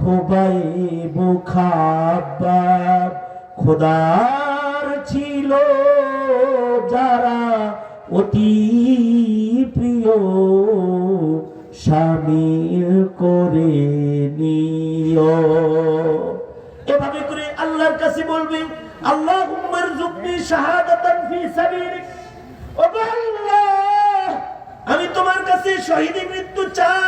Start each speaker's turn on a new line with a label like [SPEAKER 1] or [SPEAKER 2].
[SPEAKER 1] খোবাই বুখাবাব খোদার ছিল যারা অতি প্রিয়, সামিল করে নিও এভাবে করে আল্লাহর কাছে বলবে আল্লাহ হুম্মার জুকনি শাহাদাতান ফি সাবিলিক। ও আল্লাহ, আমি তোমার কাছে শহীদ মৃত্যু চাই।